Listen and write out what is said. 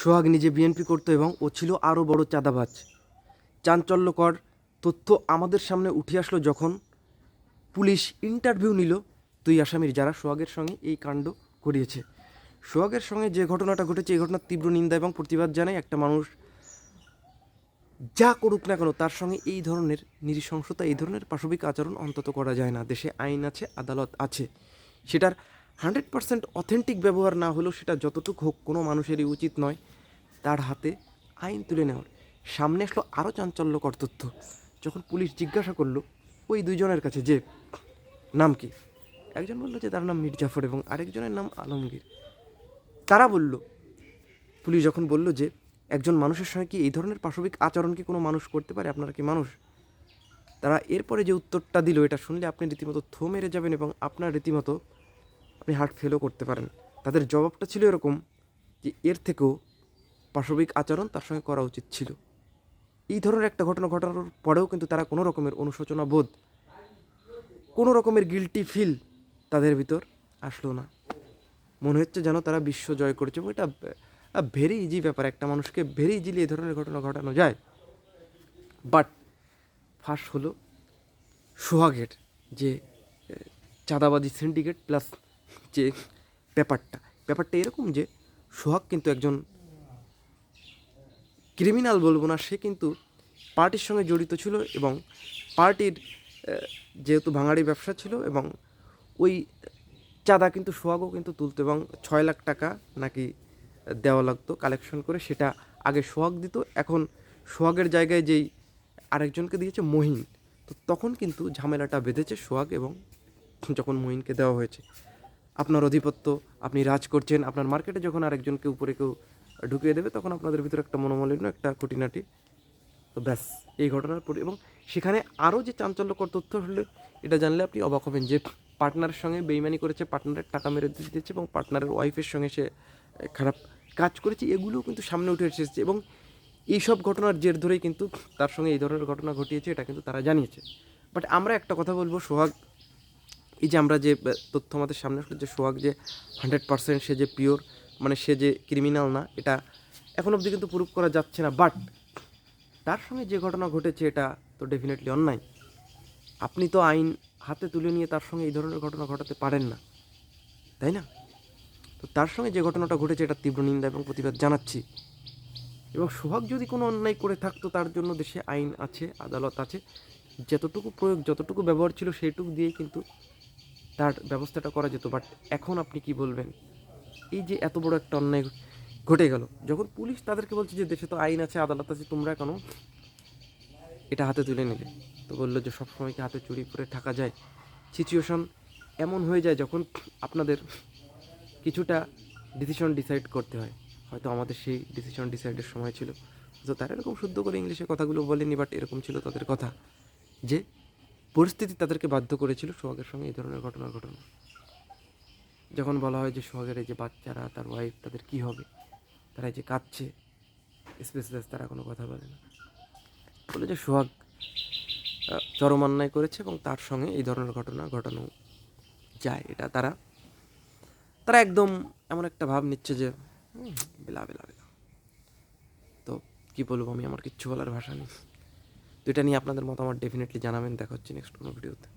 সোহাগ নিজে বিএনপি করতো এবং ও ছিল আরও বড় চাঁদাবাজ। চাঞ্চল্যকর তথ্য আমাদের সামনে উঠে আসলো যখন পুলিশ ইন্টারভিউ নিল দুই আসামির, যারা সোহাগের সঙ্গে এই কাণ্ড ঘটিয়েছে। সোহাগের সঙ্গে যে ঘটনাটা ঘটেছে, এই ঘটনার তীব্র নিন্দা এবং প্রতিবাদ জানায় একটা মানুষ। যা করুক না কেন, তার সঙ্গে এই ধরনের নৃশংসতা, এই ধরনের পাশবিক আচরণ অন্তত করা যায় না। দেশে আইন আছে, আদালত আছে। সেটার হান্ড্রেড পার্সেন্ট অথেন্টিক ব্যবহার না হলেও সেটা যতটুকু হোক কোনো মানুষেরই উচিত নয়। তার হাতে আইন তুলে নেওয়ার। সামনে আসলো আরও চাঞ্চল্যকর তথ্য। যখন পুলিশ জিজ্ঞাসা করল, ওই দুইজনের কাছে যে, নাম কি? একজন বলল যে, তার নাম মির্জাফর এবং আরেকজনের নাম আলমগীর। তারা বলল, পুলিশ যখন বলল যে, একজন মানুষের সঙ্গে কি এই ধরনের পাশবিক আচরণ কি কোনো মানুষ করতে পারে, আপনারা কি মানুষ? তারা এরপরে যে উত্তরটা দিল, এটা শুনলে আপনি রীতিমতো থো মেরে যাবেন এবং আপনার রীতিমতো আপনি হার্ট ফেলও করতে পারেন। তাদের জবাবটা ছিল এরকম যে, এর থেকেও পাশবিক আচরণ তার সঙ্গে করা উচিত ছিল। এই ধরনের একটা ঘটনা ঘটানোর পরেও কিন্তু তারা কোনো রকমের অনুশোচনা বোধ, কোনো রকমের গিলটি ফিল তাদের ভিতর আসলো না। মনে হচ্ছে যেন তারা বিশ্ব জয় করেছে এবং এটা ভেরি ইজি ব্যাপার। একটা মানুষকে ভেরি ইজিলি এই ধরনের ঘটনা ঘটানো যায়। বাট ফার্স্ট হলো সোহাগের যে চাঁদাবাজি সিন্ডিকেট প্লাস যে ব্যাপারটা ব্যাপারটা এরকম যে সোহাগ কিন্তু একজন ক্রিমিনাল বলব না, সে কিন্তু পার্টির সঙ্গে জড়িত ছিল এবং পার্টির যেহেতু ভাঙাড়ি ব্যবসা ছিল এবং ওই চাঁদা কিন্তু সোহাগও কিন্তু তুলতো এবং ছয় লাখ টাকা নাকি দেওয়া লাগতো কালেকশন করে, সেটা আগে সোহাগ দিত। এখন সোহাগের জায়গায় যেই আরেকজনকে দিয়েছে মহিন, তো তখন কিন্তু ঝামেলাটা বেঁধেছে সোহাগ এবং যখন মহিনকে দেওয়া হয়েছে। আপনার অধিপত্য, আপনি রাজ করছেন, আপনার মার্কেটে যখন আরেকজনকে উপরে কেউ ঢুকিয়ে দেবে, তখন আপনাদের ভিতরে একটা মনোমালিন্য, একটা খুঁটিনাটি। তো ব্যাস, এই ঘটনার পরে এবং সেখানে আরও যে চাঞ্চল্যকর তথ্য হলে, এটা জানলে আপনি অবাক হবেন যে পার্টনারের সঙ্গে বেইমানি করেছে, পার্টনারের টাকা মেরে দিয়ে দিয়েছে, এবং পার্টনারের ওয়াইফের সঙ্গে সে খারাপ কাজ করেছে, এগুলোও কিন্তু সামনে উঠে এসেছে। এবং এইসব ঘটনার জের ধরেই কিন্তু তার সঙ্গে এই ধরনের ঘটনা ঘটিয়েছে, এটা কিন্তু তারা জানিয়েছে। বাট আমরা একটা কথা বলব, সোহাগ এই যে আমরা যে তথ্য আমাদের সামনে আসলো যে সোহাগ যে হান্ড্রেড পার্সেন্ট সে যে পিওর মানে সে যে ক্রিমিনাল না, এটা এখন অবধি কিন্তু প্রুভ করা যাচ্ছে না বাট তার সঙ্গে যে ঘটনা ঘটেছে এটা তো ডেফিনেটলি অন্যায়। আপনি তো আইন হাতে তুলে নিয়ে তার সঙ্গে এই ধরনের ঘটনা ঘটাতে পারেন না, তাই না? তো তার সঙ্গে যে ঘটনাটা ঘটেছে এটা তীব্র নিন্দা এবং প্রতিবাদ জানাচ্ছি। এবং সোহাগ যদি কোনো অন্যায় করে থাকতো, তার জন্য দেশে আইন আছে, আদালত আছে, যতটুকু প্রয়োগ, যতটুকু ব্যবহার ছিল সেইটুকু দিয়েই কিন্তু তার ব্যবস্থাটা করা যেত বাট এখন আপনি কি বলবেন? এই যে এত বড় একটা অন্যায় ঘটে গেল, যখন পুলিশ তাদেরকে বলছে যে দেশে তো আইন আছে, আদালত আছে, তোমরা কেন এটা হাতে তুলে নিলে? তো বলল যে সবসময় কি হাতে চুরি করে থাকা যায়? সিচুয়েশন এমন হয়ে যায় যখন আপনাদের কিছুটা ডিসিশন ডিসাইড করতে হয়। হয়তো আমাদের সেই ডিসিশন ডিসাইডের সময় ছিল। তো তারা এরকম শুদ্ধ করে ইংলিশে কথাগুলো বলেনি বাট এরকম ছিল তাদের কথা। যে পরিস্থিতি তাদেরকে বাধ্য করেছিল সোহাগের সঙ্গে এই ধরনের ঘটনা ঘটনা। যখন বলা হয় যে সোহাগের এই যে বাচ্চারা, তার ওয়াইফ তাদের কি হবে, তারা যে কাঁদছে স্পেসলেস তারা কোনো কথা বলে না। বলে যে সোহাগ চরম অন্যায় করেছে এবং তার সঙ্গে এই ধরনের ঘটনা ঘটানো যায়। এটা তারা তারা একদম এমন একটা ভাব নিচ্ছে যে বেলা বেলা বেলা। তো কি বলব আমি, আমার কিচ্ছু বলার ভাষা নেই। তো এটা নিয়ে আপনাদের মতামত ডেফিনেটলি জানাবেন। দেখা হচ্ছে নেক্সট কোনো ভিডিওতে